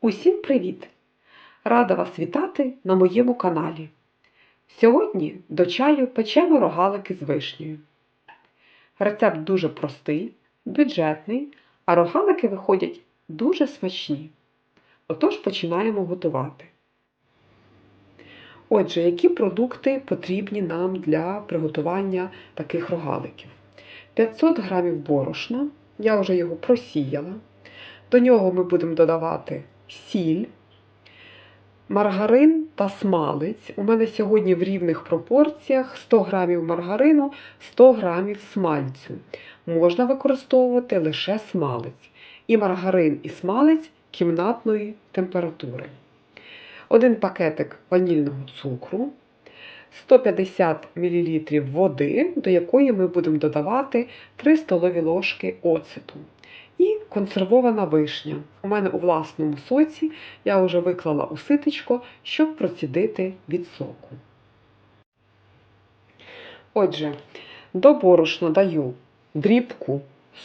Усім привіт! Рада вас вітати на моєму каналі. Сьогодні до чаю печемо рогалики з вишнею. Рецепт дуже простий, бюджетний, а рогалики виходять дуже смачні. Отож починаємо готувати. Отже, які продукти потрібні нам для приготування таких рогаликів? 500 г борошна, я вже його просіяла. До нього ми будемо додавати сіль, маргарин та смалець. У мене сьогодні в рівних пропорціях 100 г маргарину, 100 г смальцю. Можна використовувати лише смалець. І маргарин, і смалець кімнатної температури. Один пакетик ванільного цукру, 150 мл води, до якої ми будемо додавати 3 столові ложки оцету. І консервована вишня. У мене у власному соці я вже виклала у щоб процідити від соку. Отже, до борошна даю дрібку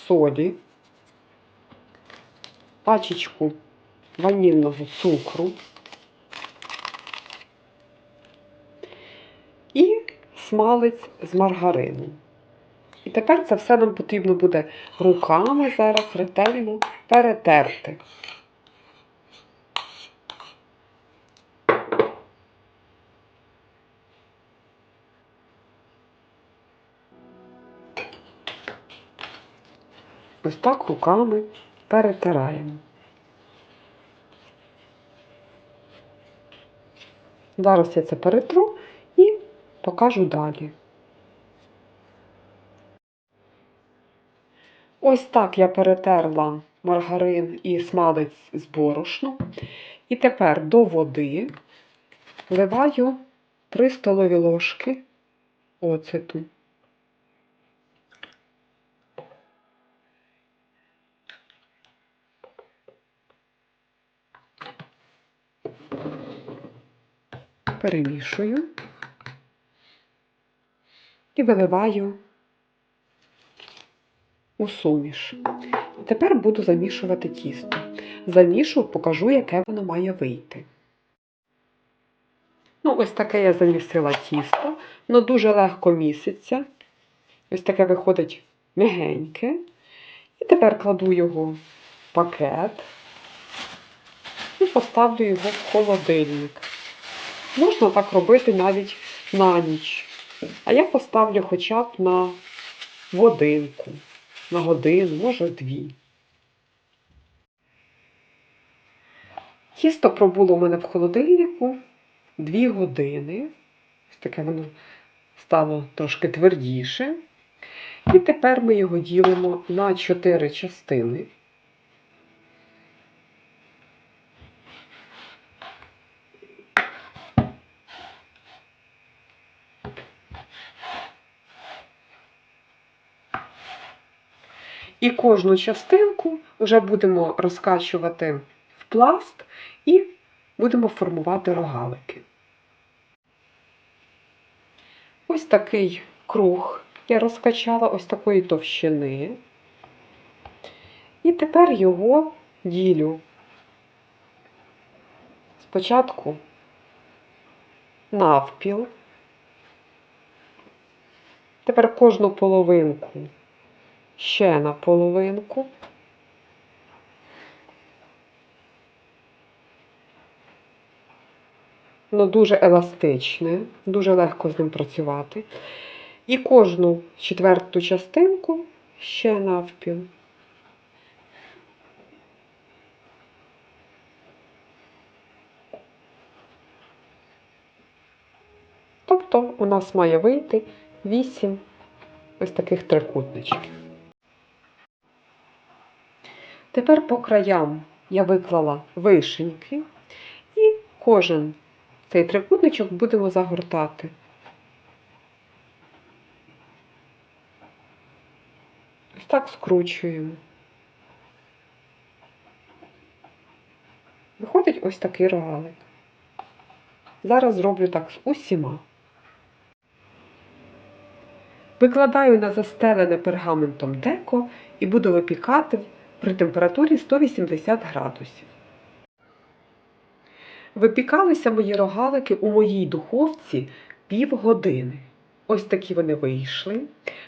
солі, пачечку ванільного цукру і смалець з маргарину. І тепер це все нам потрібно буде руками зараз ретельно перетерти. Ось так руками перетираємо. Зараз я це перетру покажу далі. Ось так я перетерла маргарин і смалець з борошном. І тепер до води вливаю 3 столові ложки оцету. Перемішую і виливаю у суміш. Тепер буду замішувати тісто. Замішу, покажу, яке воно має вийти. Ну, ось таке я замісила тісто, воно дуже легко міситься. Ось таке виходить мягеньке. І тепер кладу його в пакет і поставлю його в холодильник. Можна так робити навіть на ніч. А я поставлю хоча б на годинку на годину, може дві. Тісто пробуло у мене в холодильнику дві години. Ось таке воно стало трошки твердіше. І тепер ми його ділимо на чотири частини. І кожну частинку вже будемо розкачувати в пласт і будемо формувати рогалики. Ось такий круг я розкачала ось такої товщини. І тепер його ділю. Спочатку навпіл. Тепер кожну половинку ще на половинку. Воно дуже еластичне, дуже легко з ним працювати. І кожну четверту частинку ще навпіл. Тобто у нас має вийти 8 ось таких трикутничків. Тепер по краям я виклала вишеньки і кожен цей трикутничок будемо загортати. Ось так скручуємо. Виходить ось такий рогалик. Зараз зроблю так з усіма. Викладаю на застелене пергаментом деко і буду випікати при температурі 180 градусів. Випікалися мої рогалики у моїй духовці півгодини. Ось такі вони вийшли.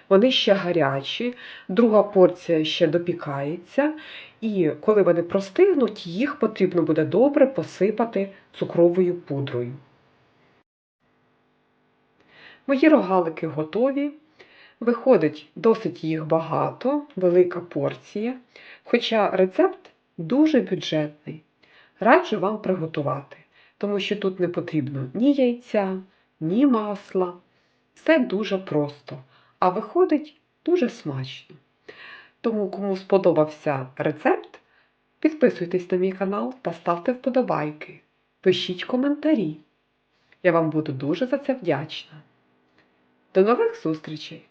Вони ще гарячі, друга порція ще допікається, і коли вони простигнуть, їх потрібно буде добре посипати цукровою пудрою. Мої рогалики готові. Виходить досить їх багато, велика порція, хоча рецепт дуже бюджетний. Раджу вам приготувати, тому що тут не потрібно ні яйця, ні масла. Все дуже просто, а виходить дуже смачно. Тому, кому сподобався рецепт, підписуйтесь на мій канал та ставте вподобайки. Пишіть коментарі. Я вам буду дуже за це вдячна. До нових зустрічей!